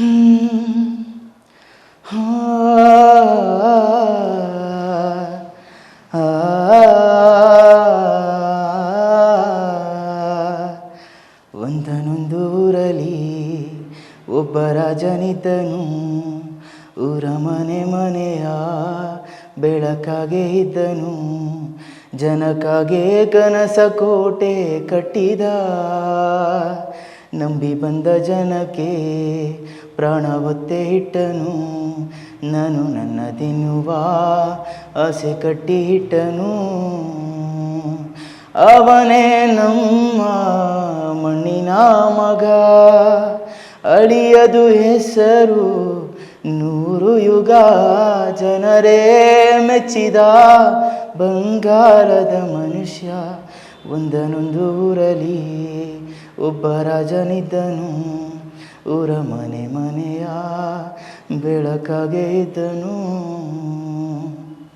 ಹ್ಮ್. ಹಾ. ಆ. ಒಂದನೊಂದು ಒಬ್ಬ ರಾಜನಿದ್ದನು ಊರ ಮನೆ ಮನೆಯ ಬೆಳಕಾಗೆ ಇದ್ದನು ಜನಕಾಗೆ ಕನಸ ಕೋಟೆ ಕಟ್ಟಿದ ನಂಬಿ ಬಂದ ಜನಕ್ಕೆ ಪ್ರಾಣ ಒತ್ತೆ ಇಟ್ಟನು. ನಾನು ನನ್ನ ತಿನ್ನುವ ಆಸೆ ಕಟ್ಟಿ ಇಟ್ಟನು. ಅವನೇ ನಮ್ಮ ಮಣ್ಣಿನ ಮಗ, ಅಳಿಯದು ಹೆಸರು ನೂರು ಯುಗ. ಜನರೇ ಮೆಚ್ಚಿದ ಬಂಗಾರದ ಮನುಷ್ಯ, ಒಂದನೊಂದು ಊರಲಿ ಒಬ್ಬ ರಾಜನಿದ್ದನು ಊರ ಮನೆ ಮನೆಯ ಬೆಳಕಾಗೆ ಇದ್ದನು.